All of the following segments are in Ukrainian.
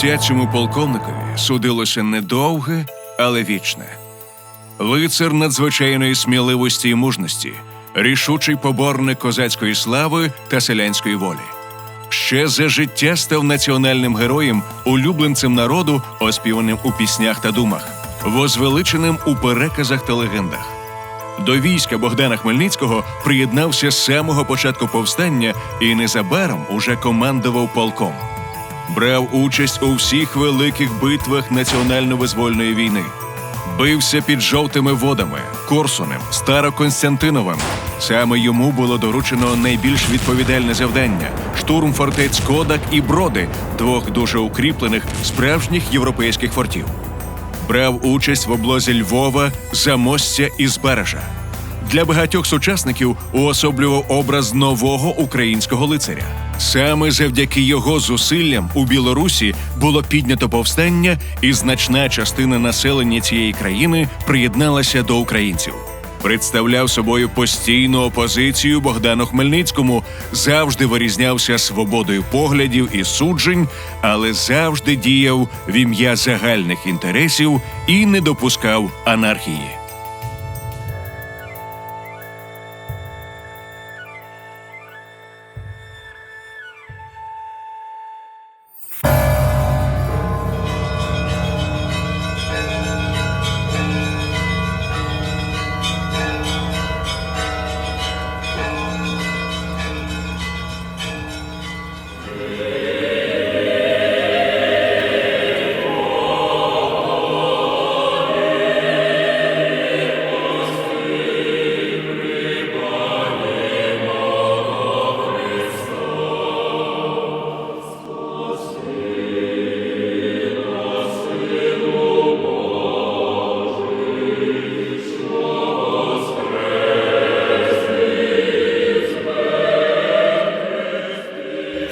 Життя цьому полковникові судилося недовге, але вічне. Лицар надзвичайної сміливості і мужності, рішучий поборник козацької слави та селянської волі. Ще за життя став національним героєм, улюбленцем народу, оспіваним у піснях та думах, возвеличеним у переказах та легендах. До війська Богдана Хмельницького приєднався з самого початку повстання і незабаром уже командував полком. Брав участь у всіх великих битвах національно-визвольної війни. Бився під жовтими водами, Корсунем, Староконстантиновим. Саме йому було доручено найбільш відповідальне завдання штурм фортець Кодак і Броди, двох дуже укріплених справжніх європейських фортів. Брав участь в облозі Львова, Замостя і Збережа. Для багатьох сучасників уособлював образ нового українського лицаря. Саме завдяки його зусиллям у Білорусі було піднято повстання, і значна частина населення цієї країни приєдналася до українців. Представляв собою постійну опозицію Богдану Хмельницькому, завжди вирізнявся свободою поглядів і суджень, але завжди діяв в ім'я загальних інтересів і не допускав анархії.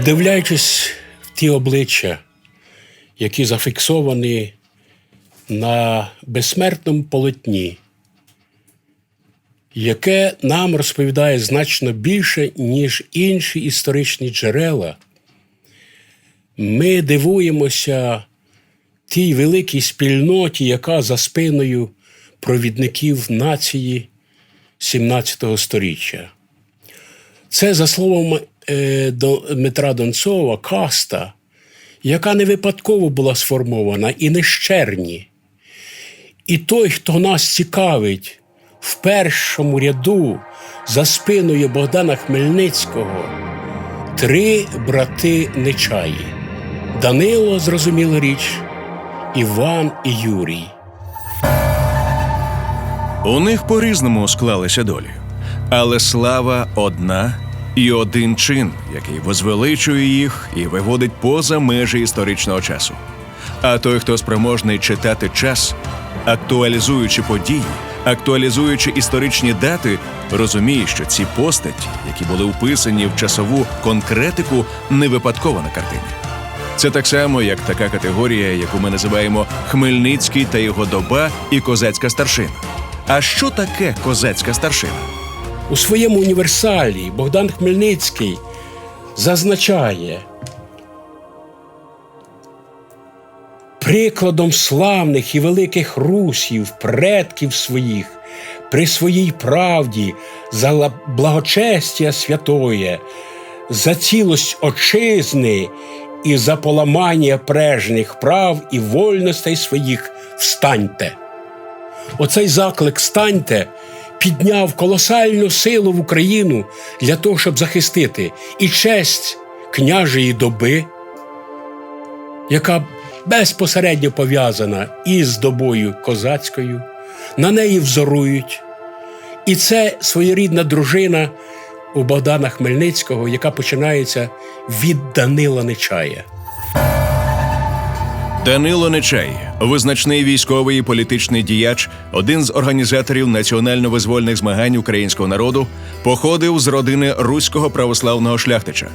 Вдивляючись в ті обличчя, які зафіксовані на безсмертному полотні, яке нам розповідає значно більше, ніж інші історичні джерела, ми дивуємося тій великій спільноті, яка за спиною провідників нації 17 століття. Це, за словом До- Дмитра Донцова, каста, яка не випадково була сформована і не. І той, хто нас цікавить в першому ряду за спиною Богдана Хмельницького, три брати Нечаї. Данило, зрозуміла річ, Іван і Юрій. У них по-різному склалися долі, але слава одна і один чин, який возвеличує їх і виводить поза межі історичного часу. А той, хто спроможний читати час, актуалізуючи події, актуалізуючи історичні дати, розуміє, що ці постаті, які були вписані в часову конкретику, не випадково на картині. Це так само, як така категорія, яку ми називаємо Хмельницький та його доба і козацька старшина. А що таке козацька старшина? У своєму універсалі Богдан Хмельницький зазначає прикладом славних і великих русів, предків своїх, при своїй правді, за ла- благочестя святоє, за цілость отчизни і за поламання прежніх прав і вольностей своїх встаньте. Оцей заклик станьте підняв колосальну силу в Україну для того, щоб захистити і честь княжої доби, яка безпосередньо пов'язана із добою козацькою, на неї взорують. І це своєрідна дружина у Богдана Хмельницького, яка починається від Данила Нечая. Данило Нечай, визначний військовий і політичний діяч, один з організаторів національно-визвольних змагань українського народу, походив з родини руського православного шляхтича.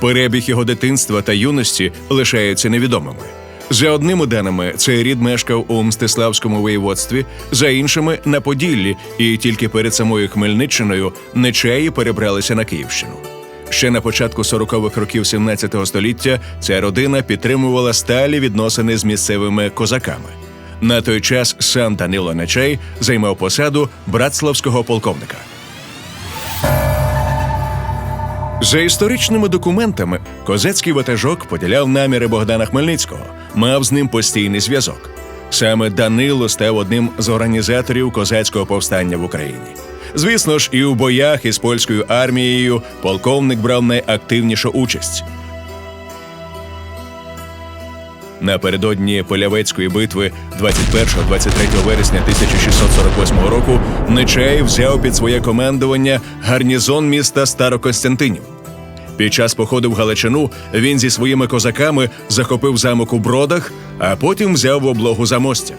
Перебіг його дитинства та юності лишаються невідомими. За одними даними, цей рід мешкав у Мстиславському воєводстві, за іншими на Поділлі, і тільки перед самою Хмельниччиною Нечаї перебралися на Київщину. Ще на початку 40-х років 17 століття ця родина підтримувала сталі відносини з місцевими козаками. На той час сам Данило Нечай займав посаду братславського полковника. За історичними документами, козацький ватажок поділяв наміри Богдана Хмельницького, мав з ним постійний зв'язок. Саме Данило став одним з організаторів козацького повстання в Україні. Звісно ж, і у боях із польською армією полковник брав найактивнішу участь. Напередодні Полявецької битви 21-23 вересня 1648 року Нечаєв взяв під своє командування гарнізон міста Старокостянтинів. Під час походу в Галичину він зі своїми козаками захопив замок у Бродах, а потім взяв в облогу замостя.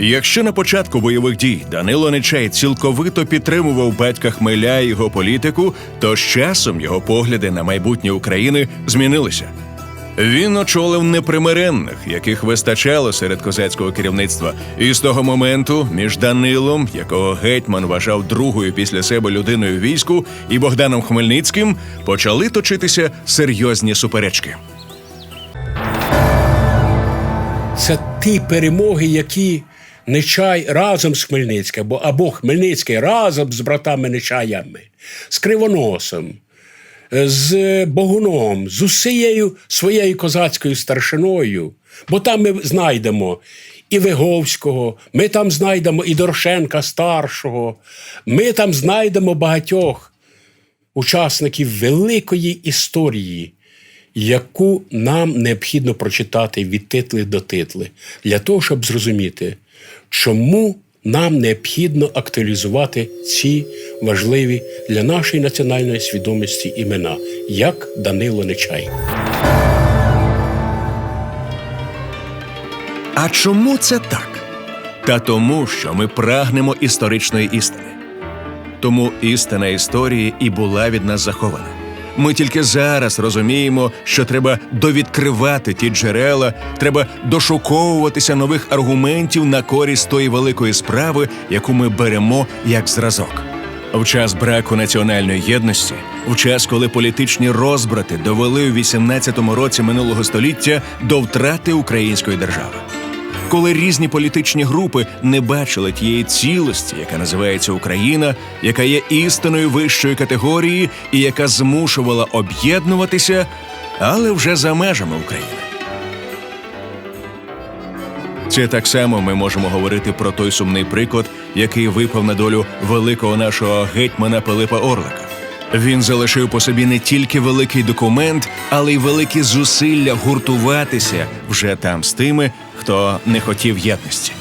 Якщо на початку бойових дій Данило Нечай цілковито підтримував батька Хмеля і його політику, то з часом його погляди на майбутнє України змінилися. Він очолив непримиренних, яких вистачало серед козацького керівництва. І з того моменту між Данилом, якого гетьман вважав другою після себе людиною війську, і Богданом Хмельницьким почали точитися серйозні суперечки. Це ті перемоги, які Нечай разом з Хмельницьким, або, Хмельницький разом з братами Нечаями, з Кривоносом, з Богуном, з усією своєю козацькою старшиною. Бо там ми знайдемо і Виговського, ми там знайдемо і Дорошенка старшого, ми там знайдемо багатьох учасників великої історії, яку нам необхідно прочитати від титли до титли, для того, щоб зрозуміти, чому нам необхідно актуалізувати ці важливі для нашої національної свідомості імена, як Данило Нечай. А чому це так? Та тому, що ми прагнемо історичної істини. Тому істина історії і була від нас захована. Ми тільки зараз розуміємо, що треба довідкривати ті джерела, треба дошуковуватися нових аргументів на користь тої великої справи, яку ми беремо як зразок. В час браку національної єдності, в час, коли політичні розбрати довели у 18-му році минулого століття до втрати української держави коли різні політичні групи не бачили тієї цілості, яка називається Україна, яка є істиною вищої категорії і яка змушувала об'єднуватися, але вже за межами України. Це так само ми можемо говорити про той сумний приклад, який випав на долю великого нашого гетьмана Пилипа Орлика. Він залишив по собі не тільки великий документ, але й великі зусилля гуртуватися вже там з тими, хто не хотів єдності.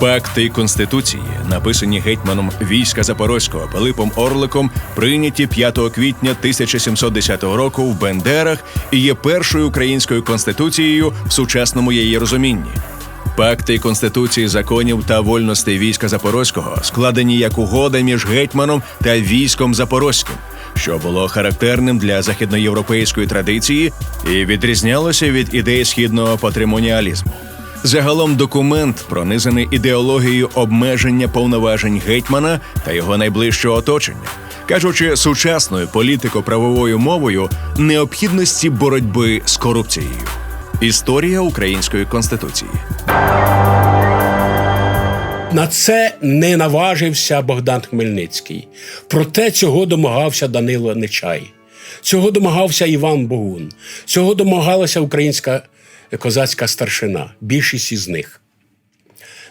Пакти Конституції, написані гетьманом війська Запорозького Пилипом Орликом, прийняті 5 квітня 1710 року в Бендерах і є першою українською конституцією в сучасному її розумінні. Пакти Конституції законів та вольностей війська Запорозького складені як угода між гетьманом та військом Запорозьким, що було характерним для західноєвропейської традиції і відрізнялося від ідей східного патримоніалізму. Загалом документ пронизаний ідеологією обмеження повноважень гетьмана та його найближчого оточення, кажучи сучасною політико-правовою мовою необхідності боротьби з корупцією. Історія української конституції. На це не наважився Богдан Хмельницький. Проте цього домагався Данило Нечай. Цього домагався Іван Богун. Цього домагалася українська козацька старшина, більшість із них.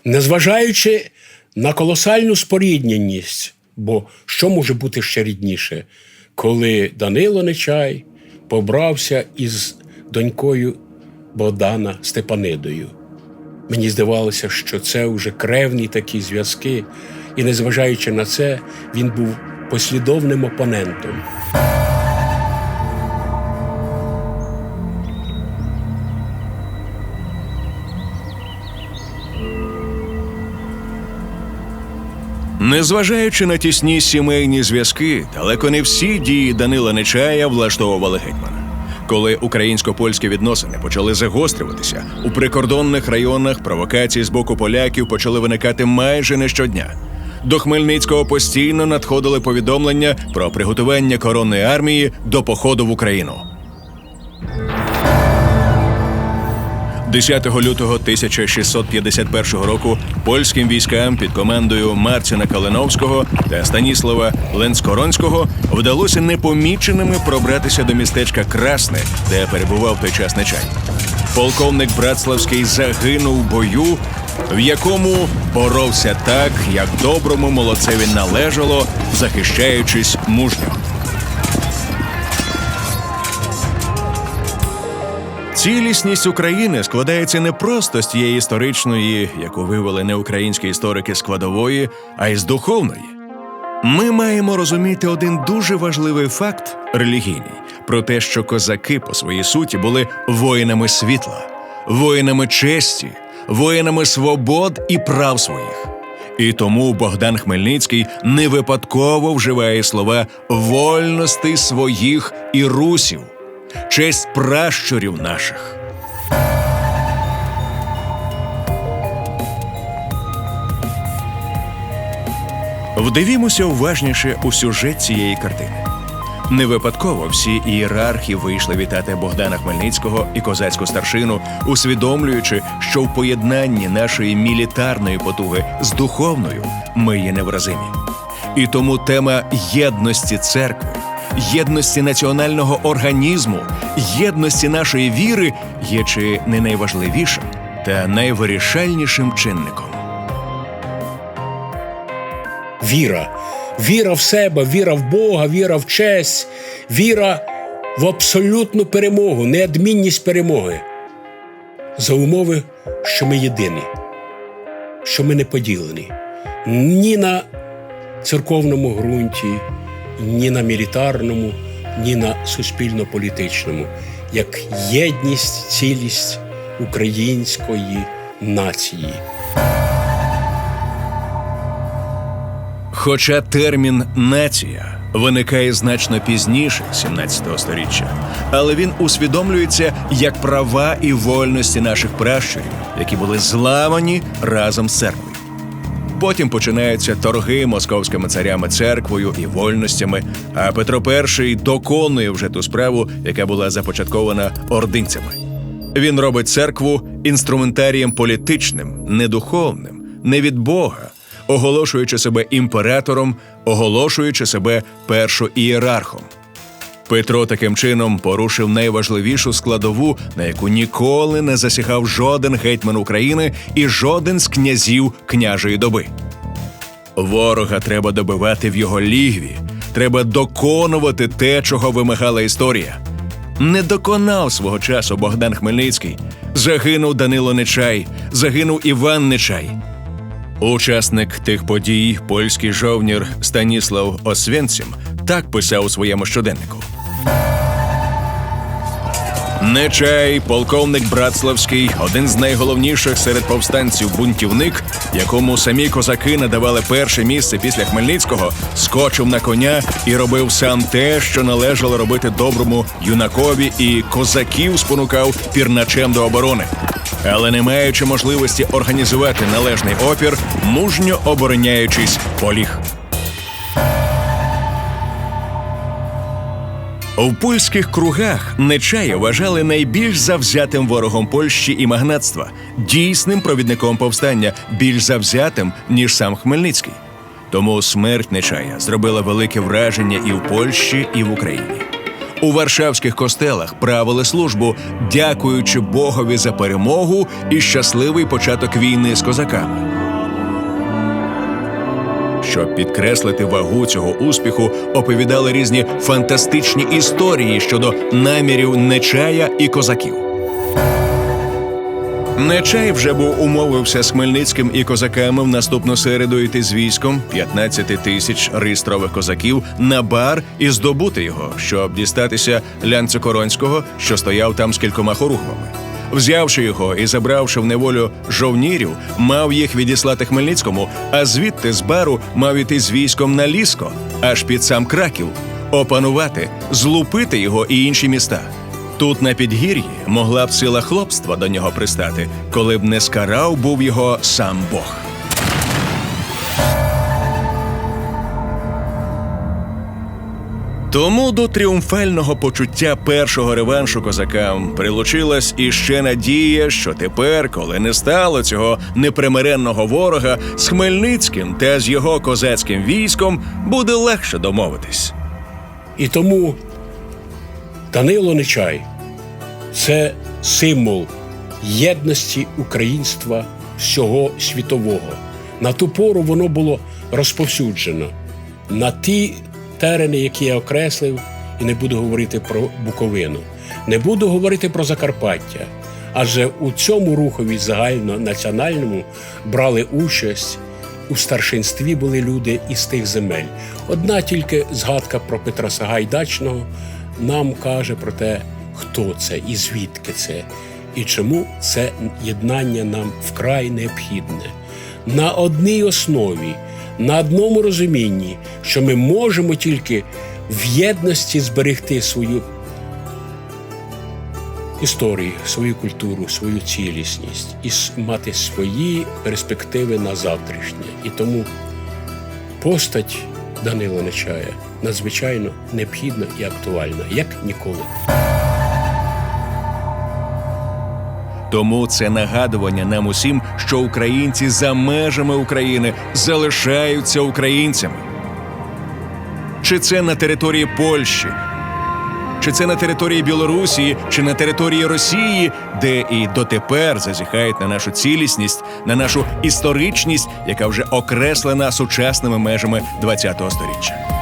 Незважаючи на колосальну спорідненість, бо що може бути ще рідніше, коли Данило Нечай побрався із донькою Богдана Степанидою. Мені здавалося, що це вже кревні такі зв'язки, і незважаючи на це, він був послідовним опонентом. Незважаючи на тісні сімейні зв'язки, далеко не всі дії Данила Нечая влаштовували гетьмана. Коли українсько-польські відносини почали загострюватися, у прикордонних районах провокації з боку поляків почали виникати майже не щодня. до Хмельницького постійно надходили повідомлення про приготування коронної армії до походу в Україну. 10 лютого 1651 року польським військам під командою Марціна Калиновського та Станіслава Ленскоронського вдалося непоміченими пробратися до містечка Красне, де перебував той час Нечай. Полковник Братславський загинув в бою, в якому боровся так, як доброму молодцеві належало, захищаючись мужньо. Цілісність України складається не просто з тієї історичної, яку вивели неукраїнські історики складової, а й з духовної. Ми маємо розуміти один дуже важливий факт релігійний про те, що козаки по своїй суті були воїнами світла, воїнами честі, воїнами свобод і прав своїх. І тому Богдан Хмельницький не випадково вживає слова вольностей своїх і русів, честь пращурів наших. Вдивімося уважніше у сюжет цієї картини. Не випадково всі ієрархи вийшли вітати Богдана Хмельницького і козацьку старшину, усвідомлюючи, що в поєднанні нашої мілітарної потуги з духовною ми є невразимі. І тому тема єдності церкви, єдності національного організму, єдності нашої віри є чи не найважливішим та найвирішальнішим чинником. Віра. Віра в себе, віра в Бога, віра в честь, віра в абсолютну перемогу, неадмінність перемоги. За умови, що ми єдині, що ми не поділені ні на церковному ґрунті, ні на мілітарному, ні на суспільно-політичному, як єдність, цілість української нації. Хоча термін нація виникає значно пізніше 17 століття, але він усвідомлюється як права і вольності наших пращурів, які були зламані разом з церквою. Потім починаються торги московськими царями церквою і вольностями, а Петро І доконує вже ту справу, яка була започаткована ординцями. Він робить церкву інструментарієм політичним, не духовним, не від Бога, оголошуючи себе імператором, оголошуючи себе першоієрархом. Петро таким чином порушив найважливішу складову, на яку ніколи не засягав жоден гетьман України і жоден з князів княжої доби. Ворога треба добивати в його лігві, треба доконувати те, чого вимагала історія. Не доконав свого часу Богдан Хмельницький. Загинув Данило Нечай, загинув Іван Нечай. Учасник тих подій, польський жовнір Станіслав Освенцім, так писав у своєму щоденнику. Нечай, полковник Братславський, один з найголовніших серед повстанців бунтівник, якому самі козаки надавали перше місце після Хмельницького, скочив на коня і робив сам те, що належало робити доброму юнакові, і козаків спонукав пірначем до оборони. Але не маючи можливості організувати належний опір, мужньо обороняючись, поліг. В польських кругах Нечая вважали найбільш завзятим ворогом Польщі і магнатства, дійсним провідником повстання, більш завзятим, ніж сам Хмельницький. Тому смерть Нечая зробила велике враження і в Польщі, і в Україні. У варшавських костелах правили службу, дякуючи Богові за перемогу і щасливий початок війни з козаками. Щоб підкреслити вагу цього успіху, оповідали різні фантастичні історії щодо намірів Нечая і козаків. Нечай вже був умовився з Хмельницьким і козаками в наступну середу йти з військом 15 тисяч реєстрових козаків на бар і здобути його, щоб дістатися Лянцекоронського, що стояв там з кількома хорухвами. Взявши його і забравши в неволю жовнірів, мав їх відіслати Хмельницькому, а звідти з бару мав іти з військом на ліско, аж під сам Краків, опанувати, злупити його і інші міста. Тут на підгір'ї могла б сила хлопства до нього пристати, коли б не скарав був його сам Бог. Тому до тріумфального почуття першого реваншу козакам прилучилась іще надія, що тепер, коли не стало цього непримиренного ворога, з Хмельницьким та з його козацьким військом буде легше домовитись. І тому Данило Нечай це символ єдності українства всього світового. На ту пору воно було розповсюджено на ті терени, які я окреслив, і не буду говорити про Буковину, не буду говорити про Закарпаття. Адже у цьому рухові загальнонаціональному брали участь у старшинстві були люди із тих земель. Одна тільки згадка про Петра Сагайдачного нам каже про те, хто це і звідки це, і чому це єднання нам вкрай необхідне. На одній основі, на одному розумінні, що ми можемо тільки в єдності зберегти свою історію, свою культуру, свою цілісність і мати свої перспективи на завтрашнє. І тому постать Данила Нечая надзвичайно необхідна і актуальна, як ніколи. Тому це нагадування нам усім, що українці за межами України залишаються українцями. Чи це на території Польщі, чи це на території Білорусі, чи на території Росії, де і дотепер зазіхають на нашу цілісність, на нашу історичність, яка вже окреслена сучасними межами ХХ століття.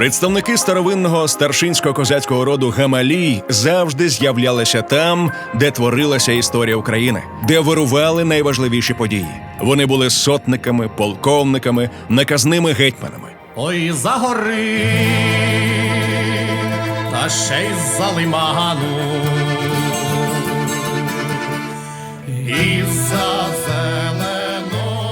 Представники старовинного старшинського козацького роду Гамалій завжди з'являлися там, де творилася історія України, де вирували найважливіші події. Вони були сотниками, полковниками, наказними гетьманами. Ой, за гори, та ще й за лиману. І за.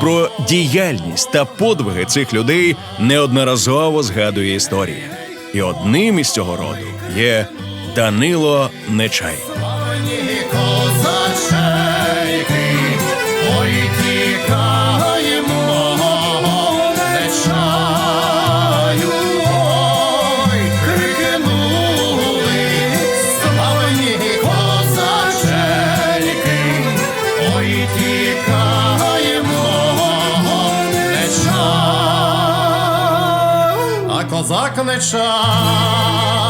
Про діяльність та подвиги цих людей неодноразово згадує історія. І одним із цього роду є Данило Нечай. Козачейки, ой, тікаємо, козак